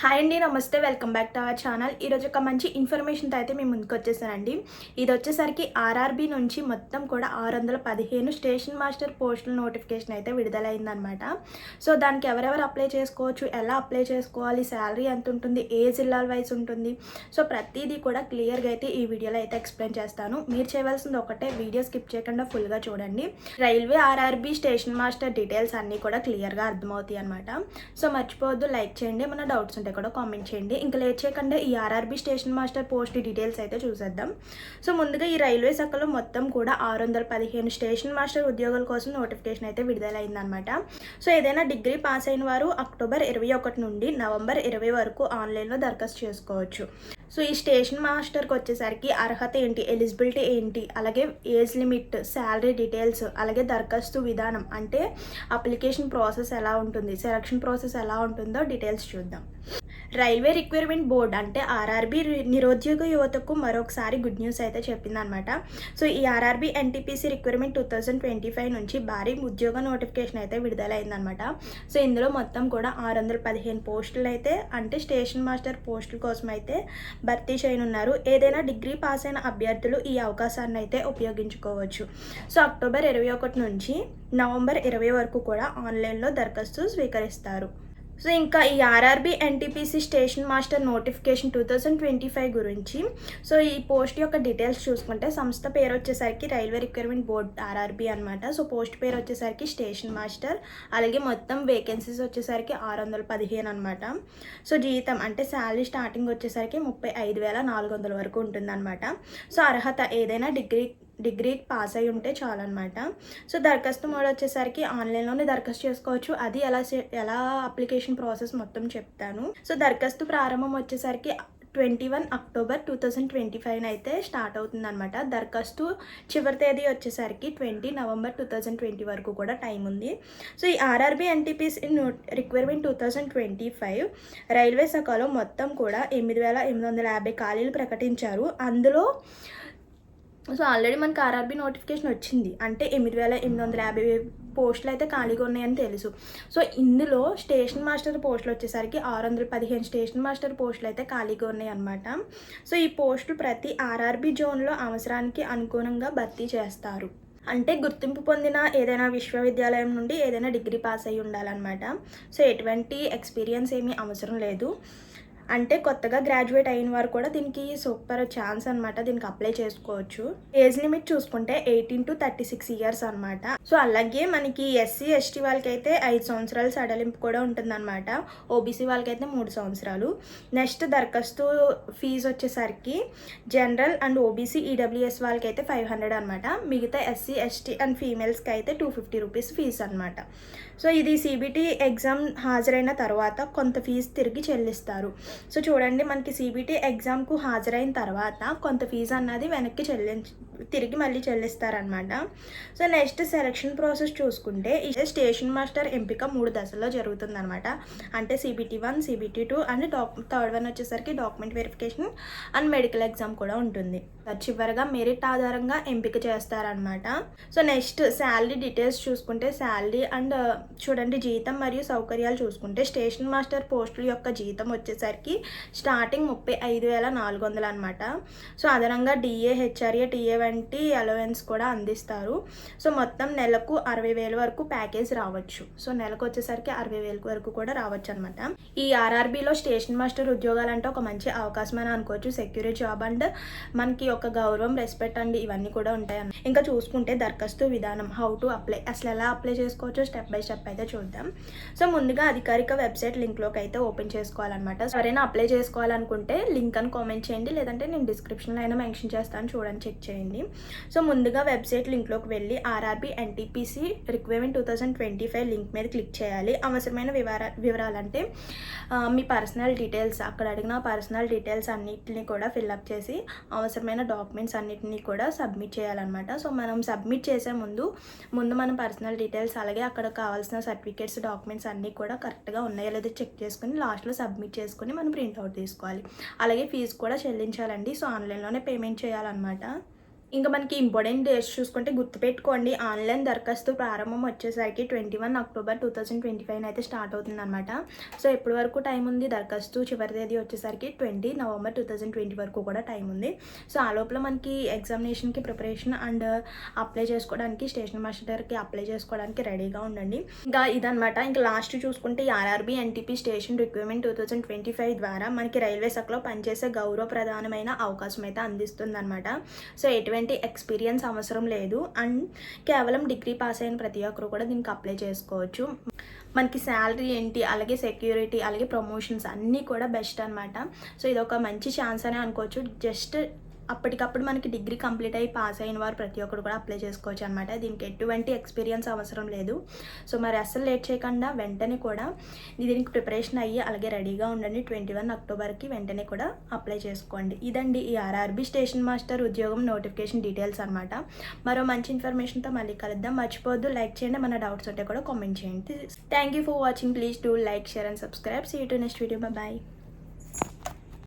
Hi అండి నమస్తే. Welcome back to our channel ఈరోజు ఒక మంచి ఇన్ఫర్మేషన్తో అయితే మేము ముందుకు వచ్చేసానండి. ఇది వచ్చేసరికి ఆర్ఆర్బి నుంచి మొత్తం కూడా ఆరు వందల పదిహేను స్టేషన్ మాస్టర్ పోస్టుల నోటిఫికేషన్ అయితే విడుదలైందనమాట సో దానికి ఎవరెవరు అప్లై చేసుకోవచ్చు ఎలా అప్లై చేసుకోవాలి శాలరీ ఎంత ఉంటుంది ఏ జిల్లాల వైజ్ ఉంటుంది. సో ప్రతిదీ కూడా క్లియర్గా అయితే ఈ వీడియోలో అయితే ఎక్స్ప్లెయిన్ చేస్తాను. మీరు చేయవలసింది ఒకటే వీడియో స్కిప్ చేయకుండా ఫుల్గా చూడండి. Railway RRB station master details అన్నీ కూడా క్లియర్గా అర్థమవుతాయి అనమాట సో మర్చిపోవద్దు లైక్ చేయండి. ఏమైనా డౌట్స్ ఉంటే కూడా కామెంట్ చేయండి. ఇంకా లేట్ చేయకుండా. ఈ RRB station master post details అయితే చూసేద్దాం. సో ముందుగా ఈ రైల్వే శాఖలో మొత్తం కూడా ఆరు వందల పదిహేను స్టేషన్ మాస్టర్ ఉద్యోగాల కోసం నోటిఫికేషన్ అయితే విడుదలైందనమాట సో ఏదైనా డిగ్రీ పాస్ అయిన వారు అక్టోబర్ ఇరవై ఒకటి నుండి నవంబర్ ఇరవై వరకు ఆన్లైన్లో దరఖాస్తు చేసుకోవచ్చు. సో ఈ స్టేషన్ మాస్టర్కి వచ్చేసరికి అర్హత ఏంటి? ఎలిజిబిలిటీ ఏంటి? అలాగే ఏజ్ లిమిట్ శాలరీ డీటెయిల్స్ అలాగే దరఖాస్తు విధానం అంటే అప్లికేషన్ ప్రాసెస్ ఎలా ఉంటుంది? సెలక్షన్ ప్రాసెస్ ఎలా ఉంటుందో డీటెయిల్స్ చూద్దాం. రైల్వే రిక్వైర్మెంట్ బోర్డ్ అంటే ఆర్ఆర్బి నిరుద్యోగ యువతకు మరొకసారి గుడ్ న్యూస్ అయితే చెప్పిందనమాట సో ఈ RRB NTPC requirement two thousand twenty five నుంచి భారీ ఉద్యోగ నోటిఫికేషన్ అయితే విడుదలైందనమాట సో ఇందులో మొత్తం కూడా ఆరు వందల పదిహేను పోస్టులు అయితే అంటే స్టేషన్ మాస్టర్ పోస్టుల కోసం అయితే భర్తీ చేయనున్నారు. ఏదైనా డిగ్రీ పాస్ అయిన అభ్యర్థులు ఈ అవకాశాన్ని అయితే ఉపయోగించుకోవచ్చు. సో అక్టోబర్ ఇరవై ఒకటి నుంచి నవంబర్ ఇరవై వరకు కూడా ఆన్లైన్లో దరఖాస్తు స్వీకరిస్తారు. సో ఇంకా ఈ RRB NTPC station master notification two thousand twenty five గురించి. సో ఈ పోస్ట్ యొక్క డీటెయిల్స్ చూసుకుంటే సంస్థ పేరు వచ్చేసరికి రైల్వే రిక్వైర్మెంట్ బోర్డ్ ఆర్ఆర్బి అనమాట సో పోస్ట్ పేరు వచ్చేసరికి స్టేషన్ మాస్టర్ అలాగే మొత్తం వేకెన్సీస్ వచ్చేసరికి ఆరు వందల పదిహేను అనమాట సో జీతం అంటే శాలరీ స్టార్టింగ్ వచ్చేసరికి ముప్పై ఐదు వేల నాలుగు వందల వరకు ఉంటుందన్నమాట. సో అర్హత ఏదైనా డిగ్రీ డిగ్రీ పాస్ అయి ఉంటే చాలన్నమాట. సో దరఖాస్తు మోడ్ వచ్చేసరికి ఆన్లైన్లోనే దరఖాస్తు చేసుకోవచ్చు. అది ఎలా ఎలా అప్లికేషన్ ప్రాసెస్ మొత్తం చెప్తాను. సో దరఖాస్తు ప్రారంభం వచ్చేసరికి twenty one October two thousand twenty five అయితే స్టార్ట్ అవుతుందన్నమాట. దరఖాస్తు చివరి తేదీ వచ్చేసరికి twenty November two thousand twenty వరకు కూడా టైం ఉంది. సో ఈ RRB NTPC requirement two thousand twenty five railway శాఖలో మొత్తం కూడా ఎనిమిది వేల ఎనిమిది వందల యాభై ఖాళీలు ప్రకటించారు. అందులో సో ఆల్రెడీ మనకి ఆర్ఆర్బీ నోటిఫికేషన్ వచ్చింది. అంటే ఎనిమిది వేల ఎనిమిది వందల యాభై పోస్టులు అయితే ఖాళీగా ఉన్నాయని తెలుసు. సో ఇందులో స్టేషన్ మాస్టర్ పోస్టులు వచ్చేసరికి ఆరు వందల పదిహేను స్టేషన్ మాస్టర్ పోస్టులు అయితే ఖాళీగా ఉన్నాయి అనమాట సో ఈ పోస్టులు ప్రతి ఆర్ఆర్బీ జోన్లో అవసరానికి అనుగుణంగా భర్తీ చేస్తారు. అంటే గుర్తింపు పొందిన ఏదైనా విశ్వవిద్యాలయం నుండి ఏదైనా డిగ్రీ పాస్ అయి ఉండాలన్నమాట. సో ఎటువంటి ఎక్స్పీరియన్స్ ఏమీ అవసరం లేదు. అంటే కొత్తగా గ్రాడ్యుయేట్ అయిన వారు కూడా దీనికి సూపర్ ఛాన్స్ అనమాట దీనికి అప్లై చేసుకోవచ్చు. ఏజ్ లిమిట్ చూసుకుంటే eighteen to thirty six years అనమాట సో అలాగే మనకి ఎస్సీ ఎస్టీ వాళ్ళకైతే ఐదు సంవత్సరాలు సడలింపు కూడా ఉంటుందన్నమాట. ఓబీసీ వాళ్ళకైతే మూడు సంవత్సరాలు. నెక్స్ట్ దరఖాస్తు ఫీజు వచ్చేసరికి జనరల్ అండ్ ఓబీసీ ఈడబ్ల్యూఎస్ వాళ్ళకైతే ఫైవ్ హండ్రెడ్ అనమాట మిగతా ఎస్సీ ఎస్టీ అండ్ ఫీమేల్స్కి అయితే టూ ఫిఫ్టీ రూపీస్ ఫీజు అనమాట సో ఇది సిబిటి ఎగ్జామ్ హాజరైన తర్వాత కొంత ఫీజు తిరిగి చెల్లిస్తారు. సో చూడండి మనకి సిబిటి ఎగ్జామ్కు హాజరైన తర్వాత కొంత ఫీజు అన్నది వెనక్కి చెల్లించి తిరిగి మళ్ళీ చెల్లిస్తారనమాట సో నెక్స్ట్ సెలక్షన్ ప్రాసెస్ చూసుకుంటే ఈ స్టేషన్ మాస్టర్ ఎంపిక మూడు దశల్లో జరుగుతుందనమాట అంటే CBT one CBT two and doc third one వచ్చేసరికి document verification and medical exam కూడా ఉంటుంది. చివరిగా మెరిట్ ఆధారంగా ఎంపిక చేస్తారనమాట సో నెక్స్ట్ శాలరీ డీటెయిల్స్ చూసుకుంటే శాలరీ అండ్ చూడండి జీతం మరియు సౌకర్యాలు చూసుకుంటే స్టేషన్ మాస్టర్ పోస్టుల యొక్క జీతం వచ్చేసరికి స్టార్టింగ్ ముప్పై ఐదు వేల నాలుగు వందలు అనమాట సో అదనంగా డిఏ హెచ్ఆర్ఏ టీఏ వంటి అలవెన్స్ కూడా అందిస్తారు. సో మొత్తం నెలకు అరవై వేల వరకు ప్యాకేజ్ రావచ్చు. సో నెలకు వచ్చేసరికి అరవై వేల వరకు కూడా రావచ్చు అనమాట ఈ ఆర్ఆర్బీలో స్టేషన్ మాస్టర్ ఉద్యోగాలు అంటే ఒక మంచి అవకాశం అని అనుకోవచ్చు. సెక్యూరిటీ జాబ్ అండ్ మనకి ఒక గౌరవం రెస్పెక్ట్ అండ్ ఇవన్నీ కూడా ఉంటాయి ఇంకా చూసుకుంటే దరఖాస్తు విధానం హౌ టు అప్లై అసలు ఎలా అప్లై చేసుకోవచ్చో స్టెప్ బై స్టెప్ అయితే చూద్దాం. సో ముందుగా అధికారిక వెబ్సైట్ లింక్లోకి అయితే ఓపెన్ చేసుకోవాలన్నమాట. ఎవరైనా అప్లై చేసుకోవాలనుకుంటే లింక్ అని కామెంట్ చేయండి. లేదంటే నేను డిస్క్రిప్షన్లో అయినా మెన్షన్ చేస్తాను. చూడండి చెక్ చేయండి. సో ముందుగా వెబ్సైట్ లింక్లోకి వెళ్ళి RRB NTPC requirement two thousand twenty five link మీద క్లిక్ చేయాలి. అవసరమైన వివర వివరాలంటే మీ పర్సనల్ డీటెయిల్స్ అక్కడ అడిగిన పర్సనల్ డీటెయిల్స్ అన్నిటిని కూడా ఫిల్అప్ చేసి అవసరమైన డాక్యుమెంట్స్ అన్నిటిని కూడా సబ్మిట్ చేయాలన్నమాట. సో మనం సబ్మిట్ చేసే ముందు ముందు మన పర్సనల్ డీటెయిల్స్ అలాగే అక్కడ కావాల్సిన సర్టిఫికేట్స్ డాక్యుమెంట్స్ అన్నీ కూడా కరెక్ట్గా ఉన్నాయో లేదో చెక్ చేసుకుని లాస్ట్లో సబ్మిట్ చేసుకుని మనం ప్రింట్అవుట్ తీసుకోవాలి. అలాగే ఫీజు కూడా చెల్లించాలండి. సో ఆన్లైన్లోనే పేమెంట్ చేయాలన్నమాట. ఇంకా మనకి ఇంపార్టెంట్ డేట్స్ చూసుకుంటే గుర్తుపెట్టుకోండి ఆన్లైన్ దరఖాస్తు ప్రారంభం వచ్చేసరికి twenty one October two thousand twenty five అయితే స్టార్ట్ అవుతుంది అనమాట సో ఎప్పటి వరకు టైం ఉంది? దరఖాస్తు చివరి తేదీ వచ్చేసరికి twenty November two thousand twenty వరకు కూడా టైం ఉంది. సో ఆ లోపల మనకి ఎగ్జామినేషన్కి ప్రిపరేషన్ అండ్ అప్లై చేసుకోవడానికి స్టేషన్ మాస్టర్కి అప్లై చేసుకోవడానికి రెడీగా ఉండండి. ఇంకా ఇదనమాట ఇంకా లాస్ట్ చూసుకుంటే RRB NTP station recruitment two thousand twenty five ద్వారా మనకి రైల్వే శాఖలో పనిచేసే గౌరవప్రధానమైన అవకాశం అయితే అందిస్తుంది అనమాట సో ఎటువంటి ఎక్స్పీరియన్స్ అవసరం లేదు. అండ్ కేవలం డిగ్రీ పాస్ అయిన ప్రతి ఒక్కరు కూడా దీనికి అప్లై చేసుకోవచ్చు. మనకి శాలరీ ఏంటి అలాగే సెక్యూరిటీ అలాగే ప్రమోషన్స్ అన్నీ కూడా బెస్ట్ అనమాట సో ఇది ఒక మంచి ఛాన్స్ అనే అనుకోవచ్చు. జస్ట్ అప్పటికప్పుడు మనకి డిగ్రీ కంప్లీట్ అయ్యి పాస్ అయిన వారు ప్రతి ఒక్కరు కూడా అప్లై చేసుకోవచ్చు అనమాట దీనికి ఎటువంటి ఎక్స్పీరియన్స్ అవసరం లేదు. సో మరి అస్సలు లేట్ చేయకుండా వెంటనే కూడా దీనికి ప్రిపరేషన్ అయ్యి అలాగే రెడీగా ఉండండి. ట్వంటీ వన్ అక్టోబర్కి వెంటనే కూడా అప్లై చేసుకోండి. ఇదండి ఈ ఆర్ఆర్బీ స్టేషన్ మాస్టర్ ఉద్యోగం నోటిఫికేషన్ డీటెయిల్స్ అనమాట మరో మంచి ఇన్ఫర్మేషన్తో మళ్ళీ కలుద్దాం. మర్చిపోద్దు లైక్ చేయండి. మన డౌట్స్ ఉంటే కూడా కామెంట్ చేయండి. Thank you for watching please do like share and subscribe see to next video bye